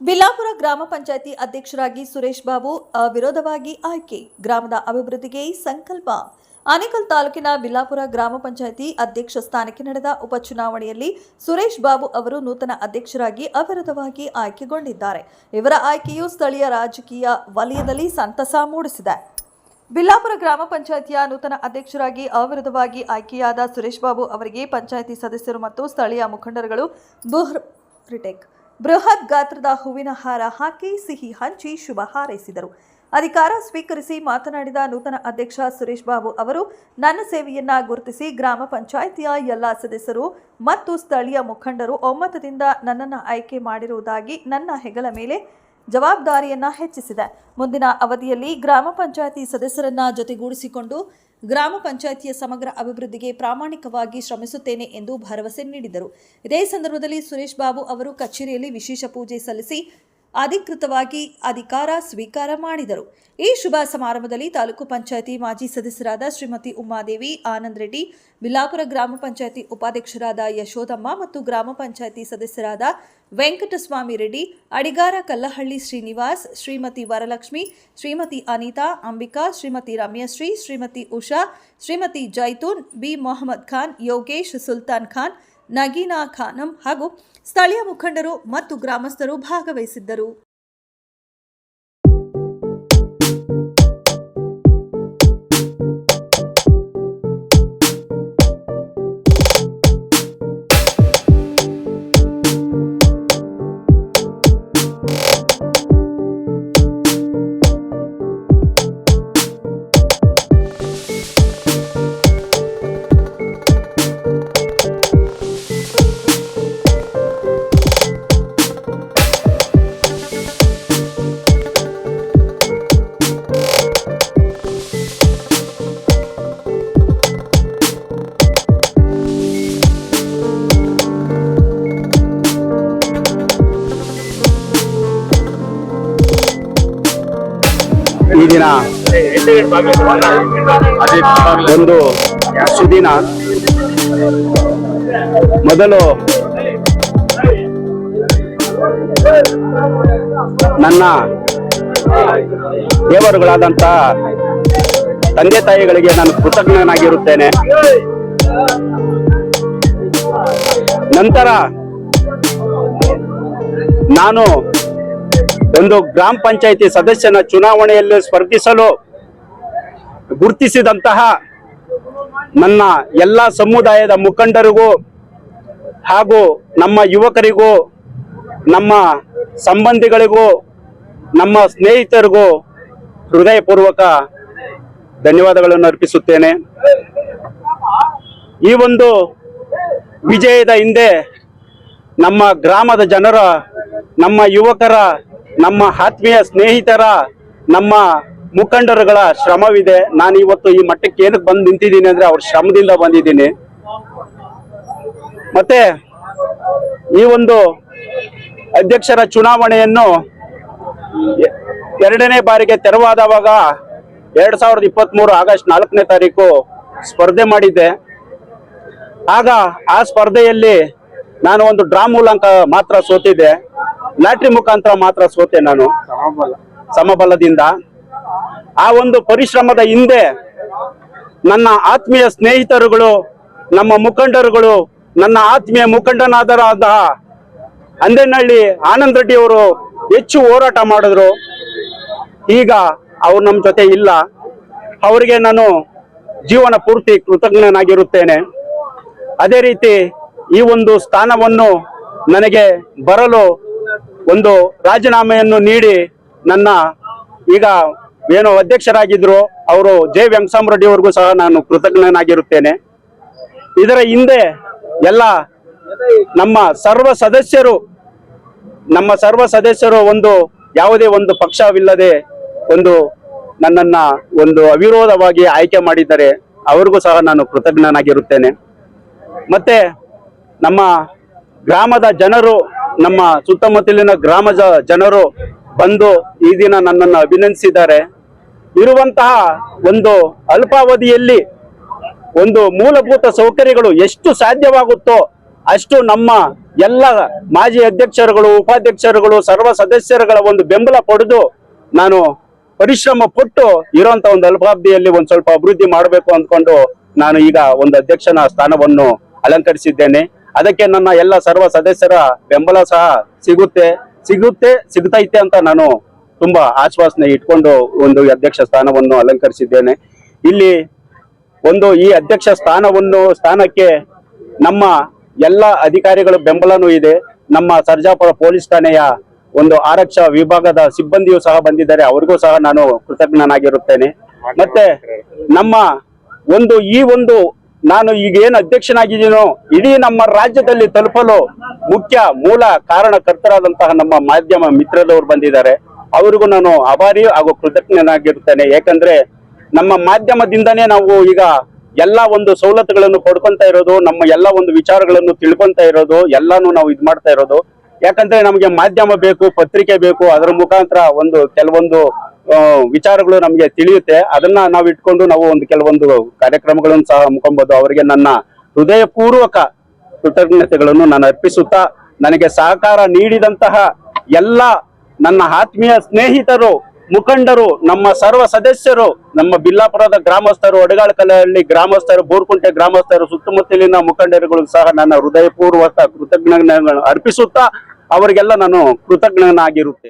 ಬಿಲಾಪುರ ಗ್ರಾಮ ಪಂಚಾಯಿತಿ ಅಧ್ಯಕ್ಷರಾಗಿ ಸುರೇಶ್ ಬಾಬು ಅವಿರೋಧವಾಗಿ ಆಯ್ಕೆ. ಗ್ರಾಮದ ಅಭಿವೃದ್ಧಿಗೆ ಸಂಕಲ್ಪ. ಆನೇಕಲ್ ತಾಲೂಕಿನ ಬಿಲ್ಲಾಪುರ ಗ್ರಾಮ ಪಂಚಾಯಿತಿ ಅಧ್ಯಕ್ಷ ಸ್ಥಾನಕ್ಕೆ ನಡೆದ ಉಪಚುನಾವಣೆಯಲ್ಲಿ ಸುರೇಶ್ ಬಾಬು ಅವರು ನೂತನ ಅಧ್ಯಕ್ಷರಾಗಿ ಅವಿರೋಧವಾಗಿ ಆಯ್ಕೆಗೊಂಡಿದ್ದಾರೆ. ಇವರ ಆಯ್ಕೆಯು ಸ್ಥಳೀಯ ರಾಜಕೀಯ ವಲಯದಲ್ಲಿ ಸಂತಸ ಮೂಡಿಸಿದೆ. ಬಿಲ್ಲಾಪುರ ಗ್ರಾಮ ಪಂಚಾಯತಿಯ ನೂತನ ಅಧ್ಯಕ್ಷರಾಗಿ ಅವಿರೋಧವಾಗಿ ಆಯ್ಕೆಯಾದ ಸುರೇಶ್ ಬಾಬು ಅವರಿಗೆ ಪಂಚಾಯಿತಿ ಸದಸ್ಯರು ಮತ್ತು ಸ್ಥಳೀಯ ಮುಖಂಡರುಗಳು ಬುಹ್ರ್ ರಿಟೇಕ್. ಬೃಹತ್ ಗಾತ್ರದ ಹೂವಿನ ಹಾರ ಹಾಕಿ ಸಿಹಿ ಹಂಚಿ ಶುಭ ಹಾರೈಸಿದರು. ಅಧಿಕಾರ ಸ್ವೀಕರಿಸಿ ಮಾತನಾಡಿದ ನೂತನ ಅಧ್ಯಕ್ಷ ಸುರೇಶ್ ಬಾಬು ಅವರು, ನನ್ನ ಸೇವೆಯನ್ನ ಗುರುತಿಸಿ ಗ್ರಾಮ ಪಂಚಾಯಿತಿಯ ಎಲ್ಲ ಸದಸ್ಯರು ಮತ್ತು ಸ್ಥಳೀಯ ಮುಖಂಡರು ಒಮ್ಮತದಿಂದ ನನ್ನನ್ನು ಆಯ್ಕೆ ಮಾಡಿರುವುದಾಗಿ ನನ್ನ ಹೆಗಲ ಮೇಲೆ ಜವಾಬ್ದಾರಿಯನ್ನ ಹೆಚ್ಚಿಸಿದೆ. ಮುಂದಿನ ಅವಧಿಯಲ್ಲಿ ಗ್ರಾಮ ಪಂಚಾಯಿತಿ ಸದಸ್ಯರನ್ನ ಜೊತೆಗೂಡಿಸಿಕೊಂಡು ಗ್ರಾಮ ಪಂಚಾಯತಿಯ ಸಮಗ್ರ ಅಭಿವೃದ್ಧಿಗೆ ಪ್ರಾಮಾಣಿಕವಾಗಿ ಶ್ರಮಿಸುತ್ತೇನೆ ಎಂದು ಭರವಸೆ ನೀಡಿದರು. ಇದೇ ಸಂದರ್ಭದಲ್ಲಿ ಸುರೇಶ್ ಬಾಬು ಅವರು ಕಚೇರಿಯಲ್ಲಿ ವಿಶೇಷ ಪೂಜೆ ಸಲ್ಲಿಸಿ ಅಧಿಕೃತವಾಗಿ ಅಧಿಕಾರ ಸ್ವೀಕಾರ ಮಾಡಿದರು. ಈ ಶುಭ ಸಮಾರಂಭದಲ್ಲಿ ತಾಲೂಕು ಪಂಚಾಯಿತಿ ಮಾಜಿ ಸದಸ್ಯರಾದ ಶ್ರೀಮತಿ ಉಮಾದೇವಿ ಆನಂದ್ ರೆಡ್ಡಿ ಬಿಲ್ಲಾಪುರ ಗ್ರಾಮ ಪಂಚಾಯಿತಿ ಉಪಾಧ್ಯಕ್ಷರಾದ ಯಶೋದಮ್ಮ ಮತ್ತು ಗ್ರಾಮ ಪಂಚಾಯಿತಿ ಸದಸ್ಯರಾದ ವೆಂಕಟಸ್ವಾಮಿ ರೆಡ್ಡಿ, ಅಡಿಗಾರ ಕಲ್ಲಹಳ್ಳಿ ಶ್ರೀನಿವಾಸ್, ಶ್ರೀಮತಿ ವರಲಕ್ಷ್ಮಿ, ಶ್ರೀಮತಿ ಅನಿತಾ, ಅಂಬಿಕಾ, ಶ್ರೀಮತಿ ರಮ್ಯಶ್ರೀ, ಶ್ರೀಮತಿ ಉಷಾ, ಶ್ರೀಮತಿ ಜೈತೂನ್, ಬಿ ಮೊಹಮ್ಮದ್ ಖಾನ್, ಯೋಗೇಶ್ ಸುಲ್ತಾನ್ ಖಾನ್ ನಗೀನಾ ಖಾನಂ ಹಾಗೂ ಸ್ಥಳೀಯ ಮುಖಂಡರು ಮತ್ತು ಗ್ರಾಮಸ್ಥರು ಭಾಗವಹಿಸಿದ್ದರು. ಈ ದಿನ ಒಂದು ಸುದಿನ ಮೊದಲು ನನ್ನ ದೇವರುಗಳಾದಂಥ ತಂದೆ ತಾಯಿಗಳಿಗೆ ನಾನು ಕೃತಜ್ಞನಾಗಿರುತ್ತೇನೆ. ನಂತರ ನಾನು ಒಂದು ಗ್ರಾಮ ಪಂಚಾಯಿತಿ ಸದಸ್ಯನ ಚುನಾವಣೆಯಲ್ಲಿ ಸ್ಪರ್ಧಿಸಲು ಗುರುತಿಸಿದಂತಹ ನನ್ನ ಎಲ್ಲ ಸಮುದಾಯದ ಮುಖಂಡರಿಗೂ ಹಾಗೂ ನಮ್ಮ ಯುವಕರಿಗೂ, ನಮ್ಮ ಸಂಬಂಧಿಗಳಿಗೂ, ನಮ್ಮ ಸ್ನೇಹಿತರಿಗೂ ಹೃದಯಪೂರ್ವಕ ಧನ್ಯವಾದಗಳನ್ನು ಅರ್ಪಿಸುತ್ತೇನೆ. ಈ ಒಂದು ವಿಜಯದ ಹಿಂದೆ ನಮ್ಮ ಗ್ರಾಮದ ಜನರ, ನಮ್ಮ ಯುವಕರ ನಮ್ಮ ಆತ್ಮೀಯ ಸ್ನೇಹಿತರ, ನಮ್ಮ ಮುಖಂಡರುಗಳ ಶ್ರಮವಿದೆ. ನಾನು ಇವತ್ತು ಈ ಮಟ್ಟಕ್ಕೆ ಏನಕ್ಕೆ ಬಂದು ನಿಂತಿದ್ದೀನಿ ಅಂದ್ರೆ ಅವ್ರ ಶ್ರಮದಿಂದ ಬಂದಿದ್ದೀನಿ. ಮತ್ತೆ ಈ ಒಂದು ಅಧ್ಯಕ್ಷರ ಚುನಾವಣೆಯನ್ನು ಎರಡನೇ ಬಾರಿಗೆ ತೆರವಾದವಾಗ ಎರಡ್ ಸಾವಿರದ ಇಪ್ಪತ್ತ್ ಮೂರು ಆಗಸ್ಟ್ ನಾಲ್ಕನೇ ತಾರೀಕು ಸ್ಪರ್ಧೆ ಮಾಡಿದ್ದೆ. ಆಗ ಆ ಸ್ಪರ್ಧೆಯಲ್ಲಿ ನಾನು ಒಂದು ಡ್ರಾ ಮೂಲಕ ಮಾತ್ರ ಸೋತಿದ್ದೆ. ಲ್ಯಾಟ್ರಿ ಮುಖಾಂತರ ಮಾತ್ರ ಸೋತೆ ನಾನು. ಸಮಬಲದಿಂದ. ಆ ಒಂದು ಪರಿಶ್ರಮದ ಹಿಂದೆ ನನ್ನ ಆತ್ಮೀಯ ಸ್ನೇಹಿತರುಗಳು, ನಮ್ಮ ಮುಖಂಡರುಗಳು, ನನ್ನ ಆತ್ಮೀಯ ಮುಖಂಡನಾದರಾದ ಅಂದೇನಹಳ್ಳಿ ಆನಂದ್ ರೆಡ್ಡಿ ಅವರು ಹೆಚ್ಚು ಹೋರಾಟ ಮಾಡಿದ್ರು. ಈಗ ಅವ್ರು ನಮ್ಮ ಜೊತೆ ಇಲ್ಲ. ಅವರಿಗೆ ನಾನು ಜೀವನ ಪೂರ್ತಿ ಕೃತಜ್ಞನಾಗಿರುತ್ತೇನೆ. ಅದೇ ರೀತಿ ಈ ಒಂದು ಸ್ಥಾನವನ್ನು ನನಗೆ ಬರಲು ಒಂದು ರಾಜೀನಾಮೆಯನ್ನು ನೀಡಿ ನನ್ನ ಈಗ ಏನು ಅಧ್ಯಕ್ಷರಾಗಿದ್ರು ಅವರು ಜೆ ವೆಂಕಸಾಮ್ ರೆಡ್ಡಿ ಅವ್ರಿಗೂ ಸಹ ನಾನು ಕೃತಜ್ಞನಾಗಿರುತ್ತೇನೆ. ಇದರ ಹಿಂದೆ ಎಲ್ಲ ನಮ್ಮ ಸರ್ವ ಸದಸ್ಯರು, ನಮ್ಮ ಸರ್ವ ಸದಸ್ಯರು ಒಂದು ಯಾವುದೇ ಒಂದು ಪಕ್ಷವಿಲ್ಲದೆ ಒಂದು ನನ್ನನ್ನ ಒಂದು ಅವಿರೋಧವಾಗಿ ಆಯ್ಕೆ ಮಾಡಿದ್ದಾರೆ. ಅವ್ರಿಗೂ ಸಹ ನಾನು ಕೃತಜ್ಞನಾಗಿರುತ್ತೇನೆ. ಮತ್ತೆ ನಮ್ಮ ಗ್ರಾಮದ ಜನರು ನಮ್ಮ ಸುತ್ತಮುತ್ತಲಿನ ಗ್ರಾಮ ಜನರು ಬಂದು ಈ ದಿನ ನನ್ನನ್ನು ಅಭಿನಂದಿಸಿದ್ದಾರೆ. ಇರುವಂತಹ ಒಂದು ಅಲ್ಪಾವಧಿಯಲ್ಲಿ ಒಂದು ಮೂಲಭೂತ ಸೌಕರ್ಯಗಳು ಎಷ್ಟು ಸಾಧ್ಯವಾಗುತ್ತೋ ಅಷ್ಟು ನಮ್ಮ ಎಲ್ಲ ಮಾಜಿ ಅಧ್ಯಕ್ಷರುಗಳು, ಉಪಾಧ್ಯಕ್ಷರುಗಳು, ಸರ್ವ ಸದಸ್ಯರುಗಳ ಒಂದು ಬೆಂಬಲ ಪಡೆದು ನಾನು ಪರಿಶ್ರಮ ಪಟ್ಟು ಇರೋಂತ ಒಂದು ಅಲ್ಪಾವಧಿಯಲ್ಲಿ ಒಂದು ಸ್ವಲ್ಪ ಅಭಿವೃದ್ಧಿ ಮಾಡಬೇಕು ಅಂದ್ಕೊಂಡು ನಾನು ಈಗ ಒಂದು ಅಧ್ಯಕ್ಷನ ಸ್ಥಾನವನ್ನು ಅಲಂಕರಿಸಿದ್ದೇನೆ. ಅದಕ್ಕೆ ನನ್ನ ಎಲ್ಲ ಸರ್ವ ಸದಸ್ಯರ ಬೆಂಬಲ ಸಹ ಸಿಗುತ್ತೆ. ಸಿಗುತ್ತೆ, ಸಿಗ್ತೈತೆ ಅಂತ ನಾನು ತುಂಬಾ ಆಶ್ವಾಸನೆ ಇಟ್ಕೊಂಡು ಒಂದು ಅಧ್ಯಕ್ಷ ಸ್ಥಾನವನ್ನು ಅಲಂಕರಿಸಿದ್ದೇನೆ. ಇಲ್ಲಿ ಒಂದು ಈ ಅಧ್ಯಕ್ಷ ಸ್ಥಾನವನ್ನು, ಸ್ಥಾನಕ್ಕೆ ನಮ್ಮ ಎಲ್ಲ ಅಧಿಕಾರಿಗಳ ಬೆಂಬಲನೂ ಇದೆ. ನಮ್ಮ ಸರ್ಜಾಪುರ ಪೊಲೀಸ್ ಠಾಣೆಯ ಒಂದು ಆರಕ್ಷಾ ವಿಭಾಗದ ಸಿಬ್ಬಂದಿಯೂ ಸಹ ಬಂದಿದ್ದಾರೆ. ಅವರಿಗೂ ಸಹ ನಾನು ಕೃತಜ್ಞನಾಗಿರುತ್ತೇನೆ. ಮತ್ತೆ ನಮ್ಮ ಒಂದು ಈ ಒಂದು ನಾನು ಈಗ ಏನು ಅಧ್ಯಕ್ಷನಾಗಿದ್ದೀನೋ ಇಡೀ ನಮ್ಮ ರಾಜ್ಯದಲ್ಲಿ ತಲುಪಲು ಮುಖ್ಯ ಮೂಲ ಕಾರಣಕರ್ತರಾದಂತಹ ನಮ್ಮ ಮಾಧ್ಯಮ ಮಿತ್ರರವರು ಬಂದಿದ್ದಾರೆ. ಅವರಿಗೂ ನಾನು ಆಭಾರಿ ಹಾಗೂ ಕೃತಜ್ಞನಾಗಿರ್ತೇನೆ ಯಾಕಂದ್ರೆ ನಮ್ಮ ಮಾಧ್ಯಮದಿಂದನೇ ನಾವು ಈಗ ಎಲ್ಲ ಒಂದು ಸವಲತ್ತುಗಳನ್ನು ಪಡ್ಕೊಂತ ಇರೋದು, ನಮ್ಮ ಎಲ್ಲ ಒಂದು ವಿಚಾರಗಳನ್ನು ತಿಳ್ಕೊಂತ ಇರೋದು, ಎಲ್ಲಾನು ನಾವು ಇದು ಮಾಡ್ತಾ ಇರೋದು. ಯಾಕಂದ್ರೆ ನಮಗೆ ಮಾಧ್ಯಮ ಬೇಕು, ಪತ್ರಿಕೆ ಬೇಕು, ಅದರ ಮುಖಾಂತರ ಒಂದು ಕೆಲವೊಂದು ವಿಚಾರಗಳು ನಮಗೆ ತಿಳಿಯುತ್ತೆ. ಅದನ್ನ ನಾವು ಇಟ್ಕೊಂಡು ನಾವು ಒಂದು ಕೆಲವೊಂದು ಕಾರ್ಯಕ್ರಮಗಳನ್ನು ಸಹ ಹಮ್ಮಿಕೊಬಹುದು ಅವರಿಗೆ ನನ್ನ ಹೃದಯಪೂರ್ವಕ ಕೃತಜ್ಞತೆಗಳನ್ನು ನಾನು ಅರ್ಪಿಸುತ್ತಾ, ನನಗೆ ಸಹಕಾರ ನೀಡಿದಂತಹ ಎಲ್ಲ ನನ್ನ ಆತ್ಮೀಯ ಸ್ನೇಹಿತರು, ಮುಖಂಡರು, ನಮ್ಮ ಸರ್ವ ಸದಸ್ಯರು, ನಮ್ಮ ಬಿಲ್ಲಾಪುರದ ಗ್ರಾಮಸ್ಥರು ಒಡಗಾಳಕಲಹಳ್ಳಿ ಗ್ರಾಮಸ್ಥರು, ಬೋರ್ಕುಂಟೆ ಗ್ರಾಮಸ್ಥರು, ಸುತ್ತಮುತ್ತಲಿನ ಮುಖಂಡರುಗಳು ಸಹ ನನ್ನ ಹೃದಯಪೂರ್ವಕ ಕೃತಜ್ಞತೆಗಳನ್ನು ಅರ್ಪಿಸುತ್ತಾ, ಅವರಿಗೆಲ್ಲ ನಾನು ಕೃತಜ್ಞನಾಗಿರುತ್ತೆ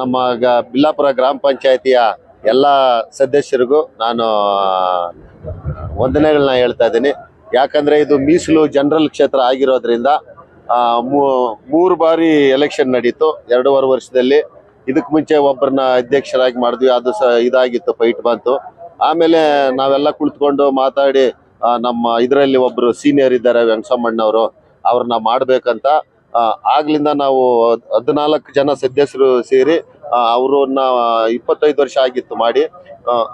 ನಮ್ಮ ಬಿಲ್ಲಾಪುರ ಗ್ರಾಮ ಪಂಚಾಯತಿಯ ಎಲ್ಲ ಸದಸ್ಯರಿಗೂ ನಾನು ವಂದನೆಗಳನ್ನ ಹೇಳ್ತಾ ಇದ್ದೀನಿ. ಯಾಕಂದ್ರೆ ಇದು ಮೀಸಲು ಜನರಲ್ ಕ್ಷೇತ್ರ ಆಗಿರೋದ್ರಿಂದ ಮೂರು ಬಾರಿ ಎಲೆಕ್ಷನ್ ನಡೀತು. ಎರಡೂವರೆ ವರ್ಷದಲ್ಲಿ ಇದಕ್ಕೆ ಮುಂಚೆ ಒಬ್ಬರನ್ನ ಅಧ್ಯಕ್ಷರಾಗಿ ಮಾಡಿದ್ವಿ. ಅದು ಸಹ ಇದಾಗಿತ್ತು ಫೈಟ್ ಬಂತು. ಆಮೇಲೆ ನಾವೆಲ್ಲ ಕುಳಿತುಕೊಂಡು ಮಾತಾಡಿ ನಮ್ಮ ಇದರಲ್ಲಿ ಒಬ್ರು ಸೀನಿಯರ್ ಇದ್ದಾರೆ ವೆಂಕಸಮ್ಮಣ್ಣವರು, ಅವ್ರನ್ನ ಮಾಡಬೇಕಂತ ಆಗ್ಲಿಂದ ನಾವು ಹದಿನಾಲ್ಕು ಜನ ಸದಸ್ಯರು ಸೇರಿ ಅವ್ರನ್ನ ಇಪ್ಪತ್ತೈದು ವರ್ಷ ಆಗಿತ್ತು ಮಾಡಿ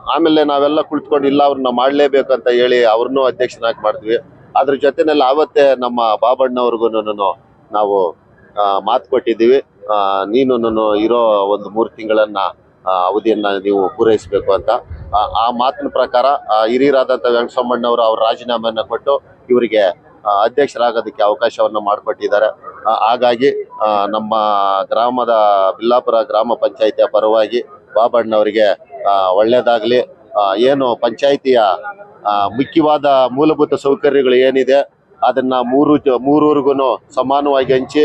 ಆಮೇಲೆ ನಾವೆಲ್ಲ ಕುಳಿತುಕೊಂಡು ಇಲ್ಲ ಅವ್ರನ್ನ ಅಂತ ಹೇಳಿ ಅವ್ರನ್ನೂ ಅಧ್ಯಕ್ಷನಾಗಿ ಮಾಡಿದ್ವಿ ಅದ್ರ ಜೊತೆನಲ್ಲಿ ಆವತ್ತೇ ನಮ್ಮ ಬಾಬಣ್ಣವ್ರಿಗೂ ನಾವು ಮಾತು ಕೊಟ್ಟಿದ್ದೀವಿ. ನೀನು ನಾನು ಇರೋ ಒಂದು ಮೂರು ತಿಂಗಳನ್ನ ಅವಧಿಯನ್ನ ನೀವು ಪೂರೈಸಬೇಕು ಅಂತ. ಆ, ಮಾತಿನ ಪ್ರಕಾರ ಹಿರಿಯರಾದಂಥ ವೆಂಕಟಸೋಮಣ್ಣವರು ಅವ್ರ ರಾಜೀನಾಮೆಯನ್ನು ಕೊಟ್ಟು ಇವರಿಗೆ ಅಧ್ಯಕ್ಷರಾಗೋದಕ್ಕೆ ಅವಕಾಶವನ್ನು ಮಾಡಿಕೊಟ್ಟಿದ್ದಾರೆ. ಹಾಗಾಗಿ ನಮ್ಮ ಗ್ರಾಮದ ಬಿಲ್ಲಾಪುರ ಗ್ರಾಮ ಪಂಚಾಯಿತಿಯ ಪರವಾಗಿ ಬಾಬಣ್ಣವರಿಗೆ ಆ, ಒಳ್ಳೇದಾಗ್ಲಿ. ಏನು ಪಂಚಾಯಿತಿಯ ಮುಖ್ಯವಾದ ಮೂಲಭೂತ ಸೌಕರ್ಯಗಳು ಏನಿದೆ ಅದನ್ನ ಮೂರು ಮೂರೂರಿಗೂ ಸಮಾನವಾಗಿ ಹಂಚಿ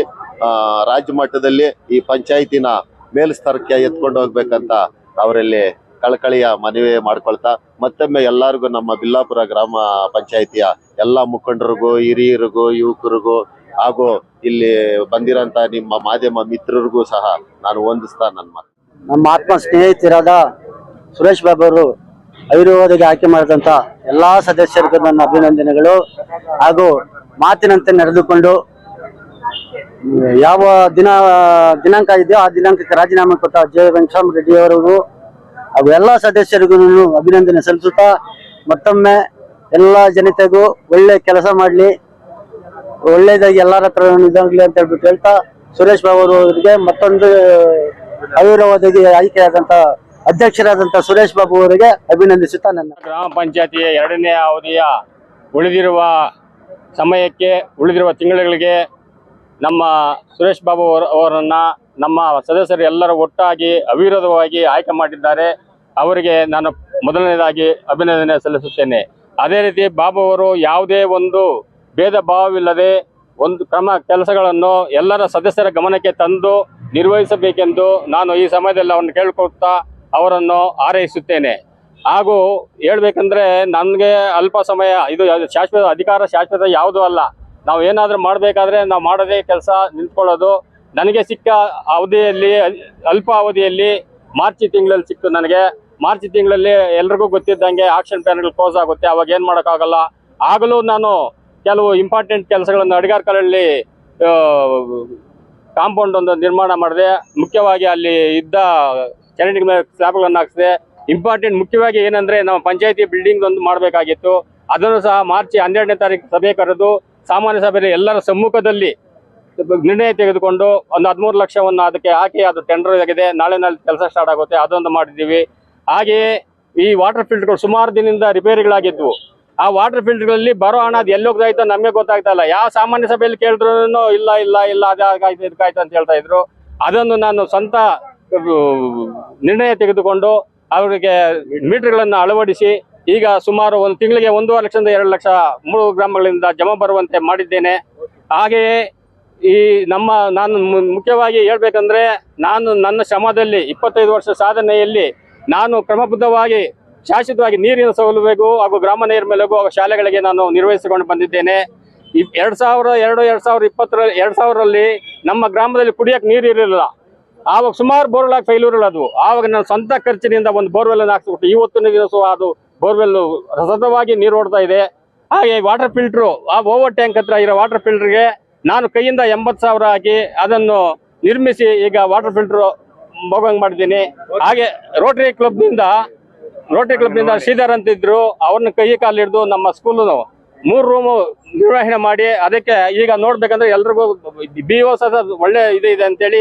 ರಾಜ್ಯ ಮಟ್ಟದಲ್ಲಿ ಈ ಪಂಚಾಯಿತಿನ ಮೇಲ್ಸ್ತರಕ್ಕೆ ಎತ್ಕೊಂಡು ಹೋಗ್ಬೇಕಂತ ಅವರಲ್ಲಿ ಕಳಕಳಿಯ ಮನವಿ ಮಾಡ್ಕೊಳ್ತಾ ಮತ್ತೊಮ್ಮೆ ಎಲ್ಲರಿಗೂ ನಮ್ಮ ಬಿಲ್ಲಾಪುರ ಗ್ರಾಮ ಪಂಚಾಯಿತಿಯ ಎಲ್ಲ ಮುಖಂಡರಿಗೂ ಹಿರಿಯರಿಗೂ ಯುವಕರಿಗೂ ಹಾಗೂ ಇಲ್ಲಿ ಬಂದಿರೋಂಥ ನಿಮ್ಮ ಮಾಧ್ಯಮ ಮಿತ್ರರಿಗೂ ಸಹ ನಾನು ಹೊಂದಿಸ್ತಾ ನನ್ನ ಮಾತು. ನಮ್ಮ ಆತ್ಮ ಸ್ನೇಹಿತರಾದ ಸುರೇಶ್ ಬಾಬು ಅವರು ಆಯುರ್ವೇದಿಗೆ ಆಯ್ಕೆ ಮಾಡಿದಂಥ ಎಲ್ಲಾ ಸದಸ್ಯರಿಗೂ ನನ್ನ ಅಭಿನಂದನೆಗಳು. ಹಾಗೂ ಮಾತಿನಂತೆ ನಡೆದುಕೊಂಡು ಯಾವ ದಿನ, ದಿನಾಂಕ ಇದೆಯೋ ಆ ದಿನಾಂಕಕ್ಕೆ ರಾಜೀನಾಮೆ ಕೊಟ್ಟ ಜಯ ವೆಂಕಟರಾಮ ರೆಡ್ಡಿ ಅವರಿಗೂ ಹಾಗೂ ಎಲ್ಲ ಸದಸ್ಯರಿಗೂ ಅಭಿನಂದನೆ ಸಲ್ಲಿಸುತ್ತಾ ಮತ್ತೊಮ್ಮೆ ಎಲ್ಲ ಜನತೆಗೂ ಒಳ್ಳೆ ಕೆಲಸ ಮಾಡಲಿ. ಒಳ್ಳೇದಾಗಿ ಎಲ್ಲರ ಹತ್ರ ಇದಾಗ್ಲಿ ಅಂತ ಹೇಳ್ಬಿಟ್ಟು ಹೇಳ್ತಾ ಸುರೇಶ್ ಬಾಬು ಅವರಿಗೆ ಮತ್ತೊಂದು ಅವಿರೋಧವಾಗಿ ಆಯ್ಕೆಯಾದಂತ ಅಧ್ಯಕ್ಷರಾದಂತ ಸುರೇಶ್ ಬಾಬು ಅವರಿಗೆ ಅಭಿನಂದಿಸುತ್ತಾ ನನ್ನ ಗ್ರಾಮ ಪಂಚಾಯತಿಯ ಎರಡನೇ ಅವಧಿಯ ಉಳಿದಿರುವ ಸಮಯಕ್ಕೆ, ಉಳಿದಿರುವ ತಿಂಗಳುಗಳಿಗೆ ನಮ್ಮ ಸುರೇಶ್ ಬಾಬು ಅವರ ಅವರನ್ನ ನಮ್ಮ ಸದಸ್ಯರು ಎಲ್ಲರೂ ಒಟ್ಟಾಗಿ ಅವಿರೋಧವಾಗಿ ಆಯ್ಕೆ ಮಾಡಿದ್ದಾರೆ. ಅವರಿಗೆ ನಾನು ಮೊದಲನೇದಾಗಿ ಅಭಿನಂದನೆ ಸಲ್ಲಿಸುತ್ತೇನೆ. ಅದೇ ರೀತಿ ಬಾಬು ಅವರು ಯಾವುದೇ ಒಂದು ಭೇದ ಭಾವವಿಲ್ಲದೆ ಒಂದು ಕ್ರಮ ಕೆಲಸಗಳನ್ನು ಎಲ್ಲರ ಸದಸ್ಯರ ಗಮನಕ್ಕೆ ತಂದು ನಿರ್ವಹಿಸಬೇಕೆಂದು ನಾನು ಈ ಸಮಯದಲ್ಲಿ ಅವರನ್ನು ಕೇಳ್ಕೊಳ್ತಾ ಅವರನ್ನು ಆರೈಸುತ್ತೇನೆ ಹಾಗೂ ಹೇಳ್ಬೇಕಂದ್ರೆ ನನಗೆ ಅಲ್ಪ ಸಮಯ ಇದು ಶಾಶ್ವತ ಅಧಿಕಾರ ಶಾಶ್ವತ ಯಾವುದೂ ಅಲ್ಲ. ನಾವು ಏನಾದರೂ ಮಾಡಬೇಕಾದ್ರೆ ನಾವು ಮಾಡದೇ ಕೆಲಸ ನಿಂತ್ಕೊಳ್ಳೋದು ನನಗೆ ಸಿಕ್ಕ ಅವಧಿಯಲ್ಲಿ ಅಲ್ಪ ಅವಧಿಯಲ್ಲಿ ಮಾರ್ಚ್ ತಿಂಗಳಲ್ಲಿ ಸಿಕ್ತು ನನಗೆ. ಮಾರ್ಚ್ ತಿಂಗಳಲ್ಲಿ ಎಲ್ರಿಗೂ ಗೊತ್ತಿದ್ದಂಗೆ ಆಕ್ಷನ್ ಪ್ಲಾನ್ಗಳು ಕ್ಲೋಸ್ ಆಗುತ್ತೆ. ಅವಾಗ ಏನು ಮಾಡೋಕ್ಕಾಗಲ್ಲ. ಆಗಲೂ ನಾನು ಕೆಲವು ಇಂಪಾರ್ಟೆಂಟ್ ಕೆಲಸಗಳನ್ನು ಅಡಿಗಾರ್ಕಲಲ್ಲಿ ಕಾಂಪೌಂಡ್ ಒಂದು ನಿರ್ಮಾಣ ಮಾಡಿದೆ, ಮುಖ್ಯವಾಗಿ ಅಲ್ಲಿ ಇದ್ದ ಚರಂಡಿ ಮೇಲೆ ಸ್ಲ್ಯಾಬ್ಗಳನ್ನು ಹಾಕಿಸಿದೆ ಇಂಪಾರ್ಟೆಂಟ್ ಮುಖ್ಯವಾಗಿ ಏನಂದ್ರೆ ನಮ್ಮ ಪಂಚಾಯತಿ ಬಿಲ್ಡಿಂಗ್ ಒಂದು ಮಾಡಬೇಕಾಗಿತ್ತು. ಅದನ್ನು ಸಹ ಮಾರ್ಚ್ ಹನ್ನೆರಡನೇ ತಾರೀಕು ಸಭೆ ಕರೆದು ಸಾಮಾನ್ಯ ಸಭೆಯಲ್ಲಿ ಎಲ್ಲರ ಸಮ್ಮುಖದಲ್ಲಿ ನಿರ್ಣಯ ತೆಗೆದುಕೊಂಡು ಒಂದು ಹದಿಮೂರು ಲಕ್ಷವನ್ನು ಅದಕ್ಕೆ ಹಾಕಿ ಅದು ಟೆಂಡರ್ ಆಗಿದೆ. ನಾಳೆ ನಾಳೆ ಕೆಲಸ ಸ್ಟಾರ್ಟ್ ಆಗುತ್ತೆ. ಅದೊಂದು ಮಾಡಿದ್ದೀವಿ. ಹಾಗೆಯೇ ಈ ವಾಟರ್ ಫಿಲ್ಟರ್ಗಳು ಸುಮಾರು ದಿನದಿಂದ ರಿಪೇರಿಗಳಾಗಿದ್ವು ಆ ವಾಟರ್ ಫಿಲ್ಟರ್ಗಳಲ್ಲಿ ಬರೋ ಹಣ ಅದು ಎಲ್ಲಿ ಹೋಗ್ತಾ ಇತ್ತು ನಮಗೆ ಗೊತ್ತಾಗ್ತಾ ಇಲ್ಲ. ಯಾವ ಸಾಮಾನ್ಯ ಸಭೆಯಲ್ಲಿ ಕೇಳಿದ್ರು ಇಲ್ಲ ಇಲ್ಲ ಇಲ್ಲ ಅದಾಗಾಯ್ತು ಇದಕ್ಕಾಯ್ತು ಅಂತ ಹೇಳ್ತಾ ಇದ್ರು. ಅದನ್ನು ನಾನು ಸ್ವಂತ ನಿರ್ಣಯ ತೆಗೆದುಕೊಂಡು ಅವರಿಗೆ ಮೀಟರ್ಗಳನ್ನು ಅಳವಡಿಸಿ ಈಗ ಸುಮಾರು ಒಂದು ತಿಂಗಳಿಗೆ ಒಂದೂವರೆ ಲಕ್ಷದಿಂದ ಎರಡು ಲಕ್ಷ ಮೂರು ಗ್ರಾಮಗಳಿಂದ ಜಮಾ ಬರುವಂತೆ ಮಾಡಿದ್ದೇನೆ. ಹಾಗೆಯೇ ಈ ನಮ್ಮ, ನಾನು ಮುಖ್ಯವಾಗಿ ಹೇಳ್ಬೇಕಂದ್ರೆ ನಾನು ನನ್ನ ಶ್ರಮದಲ್ಲಿ ಇಪ್ಪತ್ತೈದು ವರ್ಷ ಸಾಧನೆಯಲ್ಲಿ ನಾನು ಕ್ರಮಬದ್ಧವಾಗಿ ಶಾಶ್ವತವಾಗಿ ನೀರಿನ ಸೌಲಭ್ಯಗೂ ಹಾಗೂ ಗ್ರಾಮ ನೈರ್ಮಲ್ಯಗೂ ಹಾಗೂ ಶಾಲೆಗಳಿಗೆ ನಾನು ನಿರ್ವಹಿಸಿಕೊಂಡು ಬಂದಿದ್ದೇನೆ. ಎರಡ್ ಸಾವಿರ ಎರಡು ಎರಡು ಸಾವಿರ ಇಪ್ಪತ್ತರ, ಎರಡು ಸಾವಿರದಲ್ಲಿ ನಮ್ಮ ಗ್ರಾಮದಲ್ಲಿ ಕುಡಿಯಕ್ಕೆ ನೀರು ಇರಲಿಲ್ಲ. ಆವಾಗ ಸುಮಾರು ಬೋರ್ವೆಲ್ ಆಗಿ ಫೈಲೂರ್ ಅದು. ಆವಾಗ ನಾನು ಸ್ವಂತ ಖರ್ಚಿನಿಂದ ಒಂದು ಬೋರ್ವೆಲ್ ಅನ್ನು ಹಾಕ್ಸ್ಬಿಟ್ಟು ಇವತ್ತು ದಿವಸ ಅದು ಬೋರ್ವೆಲ್ ಸತತವಾಗಿ ನೀರು ಓಡ್ತಾ ಇದೆ. ಹಾಗೆ ವಾಟರ್ ಫಿಲ್ಟ್ರು ಆ ಓವರ್ ಟ್ಯಾಂಕ್ ಹತ್ರ ಇರೋ ವಾಟರ್ ಫಿಲ್ಟರ್ಗೆ ನಾನು ಕೈಯಿಂದ ಎಂಬತ್ತು ಸಾವಿರ ಹಾಕಿ ಅದನ್ನು ನಿರ್ಮಿಸಿ ಈಗ ವಾಟರ್ ಫಿಲ್ಟರ್ ಹೋಗಂಗ್ ಮಾಡಿದ್ದೀನಿ. ಹಾಗೆ ರೋಟರಿ ಕ್ಲಬ್ನಿಂದ ರೋಟರಿ ಕ್ಲಬ್ನಿಂದ ಶ್ರೀಧರ್ ಅಂತ ಇದ್ರು ಅವ್ರನ್ನ ಕೈ ಕಾಲು ಹಿಡಿದು ನಮ್ಮ ಸ್ಕೂಲ್ ಮೂರು ರೂಮು ನಿರ್ವಹಣೆ ಮಾಡಿ ಅದಕ್ಕೆ ಈಗ ನೋಡ್ಬೇಕಂದ್ರೆ ಎಲ್ರಿಗೂ ಬಿ ಓ ಸಹ ಒಳ್ಳೆ ಇದು ಇದೆ ಅಂತೇಳಿ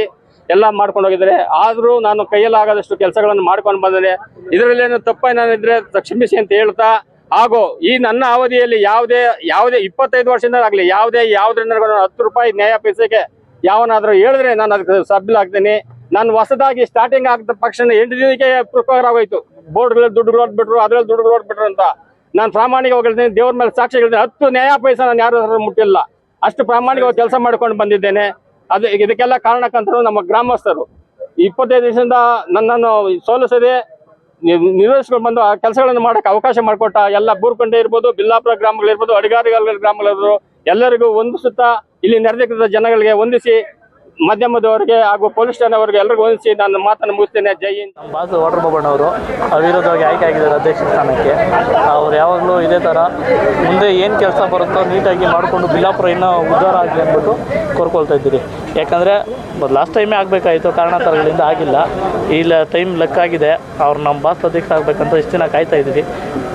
ಎಲ್ಲ ಮಾಡ್ಕೊಂಡು ಹೋಗಿದ್ದಾರೆ. ಆದರೂ ನಾನು ಕೈಯಲ್ಲಾಗದಷ್ಟು ಕೆಲಸಗಳನ್ನು ಮಾಡ್ಕೊಂಡು ಬಂದರೆ ಇದರಲ್ಲೇನು ತಪ್ಪೇನಾನಿದ್ರೆ ಕ್ಷಮಿಸಿ ಅಂತ ಹೇಳ್ತಾ ಹಾಗೂ ಈ ನನ್ನ ಅವಧಿಯಲ್ಲಿ ಯಾವುದೇ ಯಾವುದೇ ಇಪ್ಪತ್ತೈದು ವರ್ಷದಿಂದ ಆಗಲಿ ಯಾವುದೇ ಯಾವ್ದ್ರಿಂದ ಹತ್ತು ರೂಪಾಯಿ ನ್ಯಾಯ ಪೈಸೆಗೆ ಯಾವನಾದ್ರೂ ಹೇಳಿದ್ರೆ ನಾನು ಅದಕ್ಕೆ ಸಬ್ಬಿಲಾಗ್ತೀನಿ ನಾನು ಹೊಸದಾಗಿ ಸ್ಟಾರ್ಟಿಂಗ್ ಆಗಿದ ತಕ್ಷಣ ಎಂಟು ದಿನಕ್ಕೆ ಪ್ರಿಪೇರ್ ಆಗೋಯ್ತು. ಬೋರ್ಡ್ಗಳಲ್ಲಿ ದುಡ್ಡು ಹೊಡ್ಬಿಟ್ರು ಅದ್ರಲ್ಲಿ ದುಡ್ಡುಗಳು ಹೊಡ್ಬಿಟ್ರು ಅಂತ. ನಾನು ಪ್ರಾಮಾಣಿಕ ಹೋಗಿದ್ದೇನೆ ದೇವ್ರ ಮೇಲೆ ಸಾಕ್ಷಿ ಹೇಳ್ತೀನಿ ಹತ್ತು ನ್ಯಾಯ ಪೈಸ ನಾನು ಯಾರು ಮುಟ್ಟಿಲ್ಲ. ಅಷ್ಟು ಪ್ರಾಮಾಣಿಕವಾಗಿ ಕೆಲಸ ಮಾಡ್ಕೊಂಡು ಬಂದಿದ್ದೇನೆ. ಅದು ಇದಕ್ಕೆಲ್ಲ ಕಾರಣಕ್ಕಂತರು ನಮ್ಮ ಗ್ರಾಮಸ್ಥರು. ಇಪ್ಪತ್ತೈದು ದಿವಸದಿಂದ ನನ್ನನ್ನು ಸೋಲಿಸದೆ ನಿರ್ವಹಿಸ್ಕೊಂಡು ಬಂದು ಆ ಕೆಲಸಗಳನ್ನು ಮಾಡೋಕೆ ಅವಕಾಶ ಮಾಡಿಕೊಟ್ಟ ಎಲ್ಲ ಬೂರ್ಕಂಡೆ ಇರ್ಬೋದು, ಬಿಲ್ಲಾಪುರ ಗ್ರಾಮಗಳಿರ್ಬೋದು ಅಡಿಗಾರಿಗಳ ಗ್ರಾಮಗಳಿರ್ಬೋದು, ಎಲ್ಲರಿಗೂ ಹೊಂದಿಸುತ್ತಾ ಇಲ್ಲಿ ನೆರೆದಿದ್ದ ಜನಗಳಿಗೆ ಹೊಂದಿಸಿ ಮಾಧ್ಯಮದವರಿಗೆ ಹಾಗೂ ಪೊಲೀಸ್ ಠಾಣೆಯವರಿಗೆ ಎಲ್ಲರಿಗೂ ಹೊಂದಿಸಿ ನಾನು ಮಾತನ್ನು ಮುಗಿಸ್ತೇನೆ. ಜೈ ಹಿಂದ್. ನಮ್ಮ ಬಾಸು ವಾಟರ್ ಬಾಬಣ್ಣ ಅವರು ಅವಿರೋಧವಾಗಿ ಆಯ್ಕೆ ಆಗಿದ್ದಾರೆ ಅಧ್ಯಕ್ಷ ಸ್ಥಾನಕ್ಕೆ. ಅವ್ರು ಯಾವಾಗಲೂ ಇದೇ ಥರ ಮುಂದೆ ಏನು ಕೆಲಸ ಬರುತ್ತೋ ನೀಟಾಗಿ ಮಾಡಿಕೊಂಡು ಬಿಲ್ಲಾಪುರ ಇನ್ನೂ ಉದ್ಧಾರ ಆಗಲಿ ಅಂದ್ಬಿಟ್ಟು ಕೋರ್ಕೊಳ್ತಾ ಇದ್ದೀರಿ. ಯಾಕಂದರೆ ಲಾಸ್ಟ್ ಟೈಮೇ ಆಗಬೇಕಾಯಿತು ಕಾರಣಾಂತರಗಳಿಂದ ಆಗಿಲ್ಲ. ಇಲ್ಲ ಟೈಮ್ ಲೆಕ್ಕ ಆಗಿದೆ. ಅವ್ರು ನಮ್ಮ ಬಾಸ್ ಅಧ್ಯಕ್ಷ ಆಗಬೇಕಂತ ಇಷ್ಟು ದಿನ ಕಾಯ್ತಾ ಇದ್ದೀರಿ.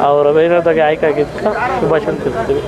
ಅವರು ಅವಿರೋಧವಾಗಿ ಆಯ್ಕೆ ಆಗಿದ್ದಕ್ಕೆ ಶುಭಾಶಯ ತಿಳಿಸ್ತೀವಿ.